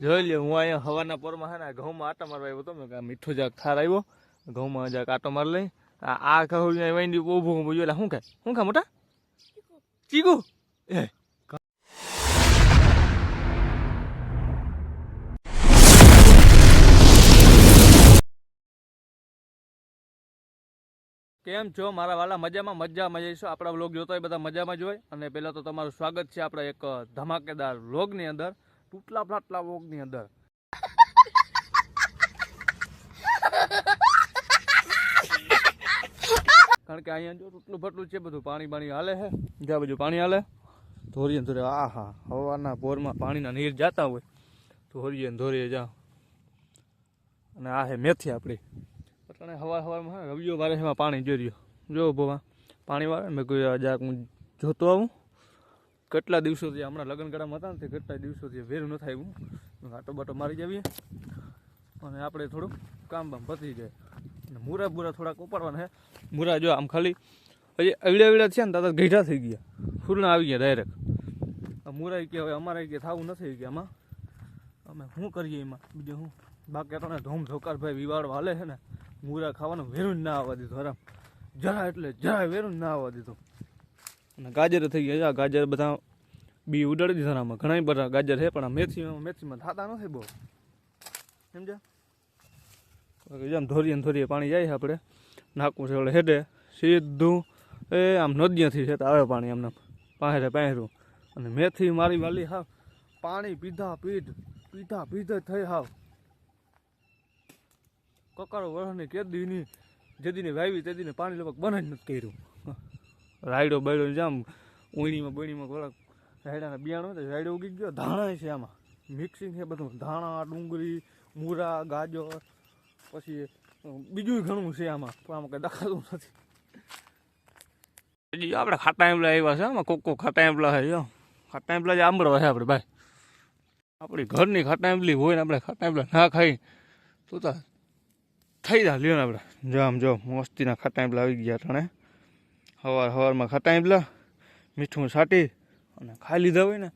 જોઈ લ્યો, હું અહીંયા હવાના પોરમાં છે ને ઘઉંમાં આટા મારવા આવ્યો હતો, મેં મીઠો જાક ખાર આવ્યો. ઘઉંમાં જાક આટો માર લઈ. આ ઘઉં વાંડી ઊભું ઊભું જોઈ શું ખાય શું ખા મોટા? ચીકુ. એ. કેમ છો મારા વાલા? મજામાં? મજા મજા આપણા વ્લોગ જોતા હોય બધા મજામાં જ હોય. અને પહેલાં તો તમારું સ્વાગત છે આપણા એક ધમાકેદાર વ્લોગની અંદર. તૂટલા ફાટલા વોગની અંદર કારણ કે અહીંયા જો તૂટલું ફટલું છે બધું પાણી પાણી હાલે છે જ્યાં બધું પાણી હાલે, ધોરીએ ધોરે આ હા હવાના પોરમાં પાણીના નીર જાતા હોય. ધોરીએ ધોરીએ જા અને આ છે મેથી આપણી. એટલે હવાર હવારમાં રવિયો વારે એમાં પાણી જોઈ રહ્યો. જો ભોવા, પાણી વાળે મેં કહ્યું જરાક હું જોતો આવું. કેટલા દિવસોથી હમણાં લગ્ન ગળામાં હતા ને તે કેટલા દિવસોથી વેરું ન થાય હું આટો બાટો મારી જઈએ અને આપણે થોડુંક કામ બામ પતી જાય. અને મૂરા બુરા થોડાક ઉપાડવાના હે. મૂરા જો આમ ખાલી હજી અવડ્યા અવડ્યા થયા ને દાદા ગઈઢા થઈ ગયા. ફૂલના આવી ગયા ડાયરેક્ટ મૂરા કે હવે અમારે કે થવું નથી કે આમાં. અમે શું કરીએ એમાં? બીજું શું બાકી તો ધોમ ધોકાર ભાઈ વિવાડ હાલે છે ને. મૂરા ખાવાનું વેરું જ ના આવવા દીધું આરામ જરા એટલે જરા વેરું જ ના આવવા દીધું. અને ગાજર થઈ ગયા છે. આ ગાજર બધા બી ઉડાડી દીધા આમાં. ઘણા બધા ગાજર છે, પણ આ મેથીમાં મેથીમાં થતા નથી બહુ. સમજ્યા? જેમ ધોરીએ ધોરીએ પાણી જાય આપણે. નાખવું છે એટલે હેડે, સીધું એ આમ નદીયાથી છે આવે પાણી એમને પાંહેરે પાંહેરું. અને મેથી મારી વાલી હાવ. પાણી પીધા પીધ પીધા પીધ થઈ હાવ. કકારો વરસની કેદીની, જેદીને વાવી તેદીને પાણી લગભગ બંધ જ નથી કર્યું. રાયડો બાયડો જામ ઉણીમાં બણીમાં થોડાક રાયડાના બિયાણો તો રાયડો ઉગી ગયો. ધાણા છે આમાં. મિક્સિંગ છે બધું. ધાણા, ડુંગળી, મૂરા, ગાજર, પછી બીજું ઘણું છે આમાં. પણ આમાં કંઈ દેખાતું નથી. હજી આપણે ખાટા એમલા આવ્યા છે, આમાં કોકો ખાટા એમલા છે ખાટા એમલા જ આંબળવા છે આપણે ભાઈ. આપણી ઘરની ખાટા એમલી હોય ને આપણે ખાટા એમલા ના ખાઈ, તો થઈ જાય, લ્યો ને આપણે જો આમ જો, મસ્તીના ખાટા એમલા આવી ગયા ટાણે સવાર સવારમાં ખાટા એમલા મીઠું છાંટી અને ખાઈ લીધા હોય ને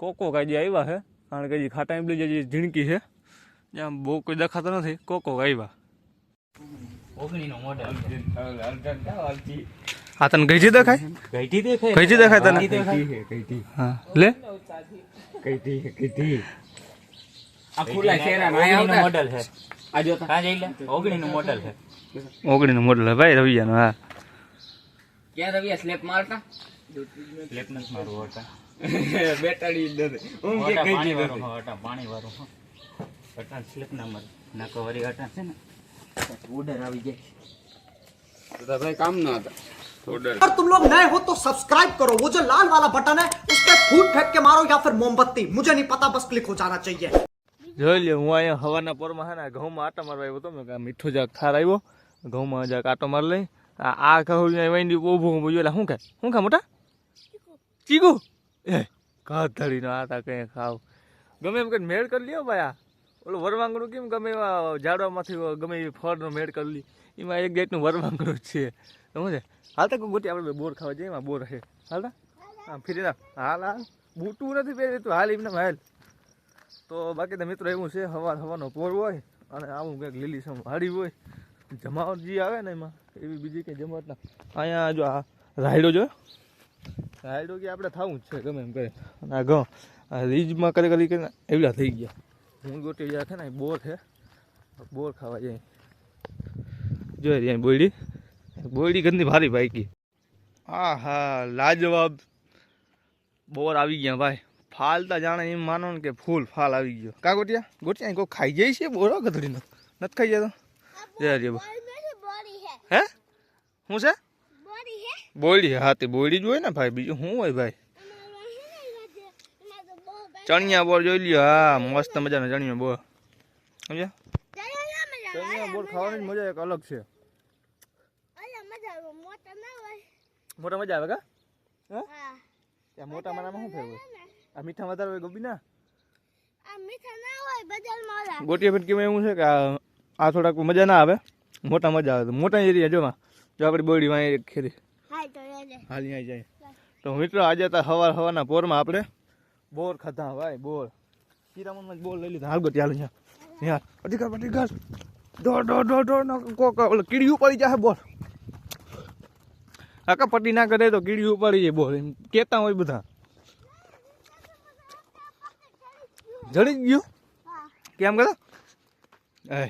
કોકો કાંઈ આવ્યા છે કારણ કે જે ખાટા એમલી જે ઝીણકી છે જ્યાં બહુ કોઈ દેખાતો નથી કોકો આવ્યા ઓગણીનો મોડેલ આ તને ગઈથી દેખાય? કઈથી દેખાય? કઈથી દેખાય તને? કઈથી હા લે. કઈથી કઈથી આ ખુલ્લા શેરા ઓગણીનો મોડેલ છે આ જો તા જઈ લે. ઓગણીનો મોડેલ છે ઓગણીનું મોડલ ભાઈ રવિયાનું હા. ક્યાં રવિયા સ્લેપ મારતા સ્લેપ નથી મારવું હોતા બેટાડી દે હું કે પાણી વાળું હોટા પાણી વાળું હો અટાણ સ્લેપ ના મારે નાકો વરી અટાણ છે ને ઓર્ડર આવી જાય ભાઈ કામ ના હતા अगर तुम लोग नए हो तो सब्सक्राइब करो वो जो लाल वाला बटन है उस पर फूट फेंक के मारो या फिर मोमबत्ती मुझे नहीं पता बस क्लिक हो जाना चाहिए જોઈ લે હું અહીંયા હવાના પોરમાં છે ને ઘઉંમાં આટો મારવા આવ્યો હતો મેં કહ્યું મીઠો જાક થાર આવ્યો ઘઉંમાં જાક આટો માર લઈ આ કહું વાઈન્ડી ઊભું ઊભું જોઈ શું ખાય શું ખા મોટા? ચીકુ. એ ઘાત ધડીનો આ તા કંઈ ખાવ. ગમે એમ કંઈ મેળ કરી લ્યો ભાઈ આ. ઓલું વરવાંગણું કેમ ગમે એવા ઝાડવામાંથી ગમે એવી ફળનો મેળ કરી લી એમાં એક જાતનું વરવાંગણું છે. સમજે હાલતા કોઈ ગોટી આપણે બોર ખાવા જઈએ, એમાં બોર છે હાલતા આમ ફીરી ના હાલ હાલ. બૂટું નથી પહેરી તું. હાલ એમને હાલ. તો બાકી તો મિત્રો એવું છે હવાર હવાનો પોર હોય અને આવું કંઈક લીલી સમ હાડી હોય. જમાવટ જે આવે ને એમાં, એવી બીજી કંઈ જમાવટ ના. અહીંયા જો આ રાયડો જો રાયડો કે આપણે થવું જ છે, ગમે એમ કરે. અને આ ઘઉં, આ રીજમાં કરી કરી કરીને એવડા થઈ ગયા. હું ગોટી જ્યાં છે ને એ બોર છે. બોર ખાવા જાય. જોઈ રહ્યા બોયડી. બોયડી ગંદી ભારી ભાઈ હા હા લાજવાબ. બોર આવી ગયા ભાઈ. ફાલતા જાણે એમ માનો ને કે ફૂલ ફાલ આવી ગયો. કા ગોટિયા? ગોટિયા કોઈ ખાઈ જાય છે બોરો ગધડીનો? નથી ખાઈ જતો જય રે હે? શું છે? બોળી હા? તે બોળી જ હોય ને ભાઈ બીજું શું હોય ભાઈ? ચણિયા બોર જોઈ લ્યો હા મસ્ત મજાનો ચણિયા બોર. સમજ્યા? ચણિયા બોર ખાવાની મજા એક અલગ છે. મોટા મજા આવે કા? હા? ત્યાં મોટા મારામાં શું ફેરવું આ મીઠા વધારે હોય ગોબી ના ગોટિયા ફેટકીમાં એવું છે કે આ થોડાક મજા ના આવે. મોટા મજા આવે મોટા એરિયા જોમાં જો આપણી બોડી માં ખેરી હાલી આવી જાય તો મિત્રો આજે તો હવાર હવાના પોરમાં આપણે બોર ખાધા ભાઈ બોર. ચિરામનમાં બોલ લઈ લીધા. હાલ ગોટી હાલ અહીંયા. યાર અધિકાર અધિકાર દો દો દો દો ન કોક કીડી ઉપાડી જાય બોર. આકા પટ્ટી ના કરે તો કીડી ઉપાડી જાય બોલ એમ કેતા હોય બધા. જડી જ ગયું? કેમ કરે? એ.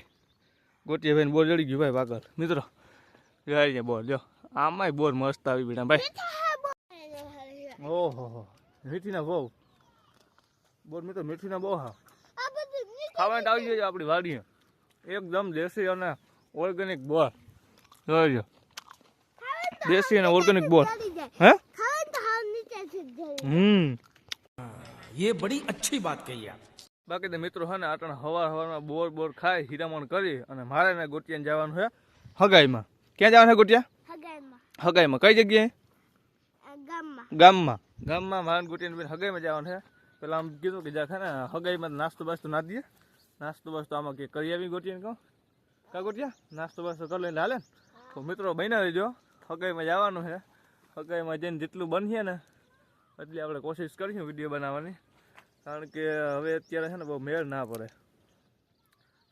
ગોટીએ ભાઈ બોર જડી ગયું ભાઈ પાગલ મિત્રો જાય છે બોર જો આમાંય બોર મસ્ત આવી બેટા ભાઈ ઓહો હો મીઠીના બહુ બોર મિત્રો મીઠીના બહુ હા ખાવાનું આવી જાય આપણી વાડીએ એકદમ દેશી અને ઓર્ગેનિક બોર જોઈજો દેશી અને ઓર્ગેનિક બોર હે હમ ये बड़ी अच्छी बात कही आप બાકી તો મિત્રો છે ને આટણ હવાર હવારમાં બોર બોર ખાઈ હીરામણ કરી અને મારે ને ગોટિયાને જવાનું છે હગાઈમાં. ક્યાં જવાનું છે ગોટિયા? હગાઈમાં. કઈ જગ્યાએ? ગામમાં. ગામમાં. મારે ને ગોટિયાને બેન હગાઈમાં જવાનું છે પેલા આમ કીધું કે જા ને હગાઈમાં નાસ્તો બાસ્તો ના દઈએ. નાસ્તો બાસ્તો આમાં કે કરી આવી ગોટિયાને કહું? કા ગોટિયા? નાસ્તો બાસ્તો કરી લઈને હાલે ને? તો મિત્રો બન્યા રહેજો. હગાઈમાં જવાનું છે હગાઈમાં જઈને જેટલું બનીએ ને એટલી આપણે કોશિશ કરીશું વીડિયો બનાવવાની. કારણ કે હવે અત્યારે છે ને બહુ મેળ ના પડે.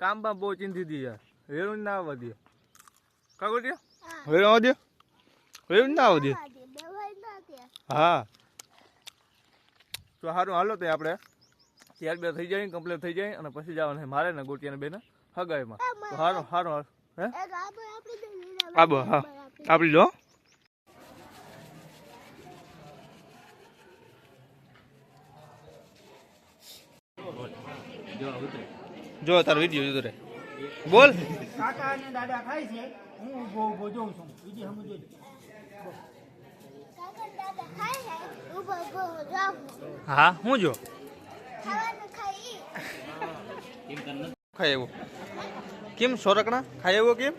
કામમાં બહુ ચિંતી હતી યાર. વેરું ના આવવા દે. કા ગોટિયા? વેરું આવવા દે? વેરું ના આવવા દે? હા. તો સારું હાલો તો આપણે. ત્યાર બે થઈ જાય કમ્પ્લીટ થઈ જાય અને પછી જવાનું છે મારે ને ગોટિયાને બેને હગાઈમાં. તો સારું સારું. હે? આબો હા. આપણી લો. જો તારો વીડિયો જોતો રે બોલ. કાકા અને દાદા ખાય છે. હું ઊભો ઊભો જોઉં છું. બીજી સમજો હા હું જો? ખાય એવો કેમ સોરકણા ખાય એવો કેમ?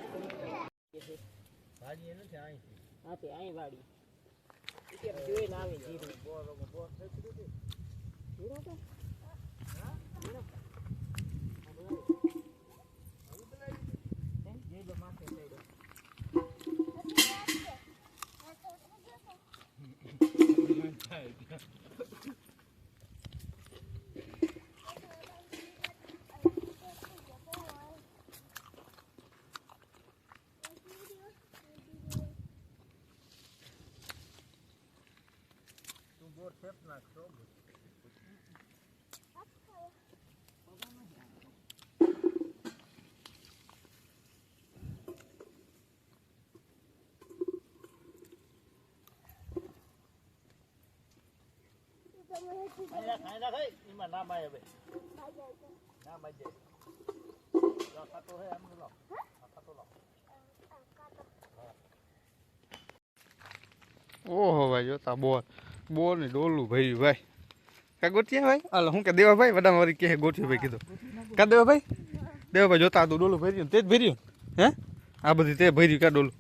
એમાં ના બાય હવે ના બાય જાય ઓહો ભાઈ જોતા બોર બોર ને ડોલું ભર્યું ભાઈ. કા ગોઠિયા ભાઈ? હાલો હું કે દેવા ભાઈ વડામાં વળી કે ગોઠિયો ભાઈ કીધું. કા દેવા ભાઈ દેવા ભાઈ જોતા તું ડોલું ભર્યું તે જ ભર્યું? હે? આ બધી તે ભર્યું કા ડોલું?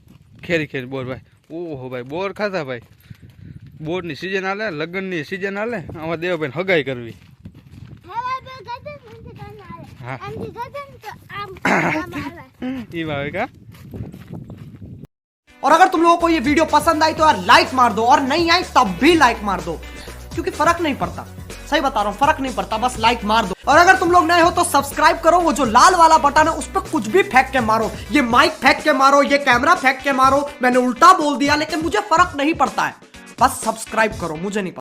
ખેરી ખેરી બોર ભાઈ. ઓહો ભાઈ બોર ખાધા ભાઈ. બોરની સિઝન આલે લગ્નની સિઝન આલે આમાં દેવાભાઈને હગાઈ કરવી. હા. એ ભાઈ કા? और अगर तुम लोगों को ये वीडियो पसंद आई तो यार लाइक मार दो, और नहीं आई तब भी लाइक मार दो, क्योंकि फ़र्क नहीं पड़ता। सही बता रहा हूँ, फ़र्क नहीं पड़ता, बस लाइक मार दो। और अगर तुम लोग नए हो तो सब्सक्राइब करो, वो जो लाल वाला बटन है, उस पर कुछ भी फेंक के मारो। ये माइक फेंक के मारो, ये कैमरा फेंक के मारो, मैंने उल्टा बोल दिया, लेकिन मुझे फ़र्क नहीं पड़ता है। बस सब्सक्राइब करो, मुझे नहीं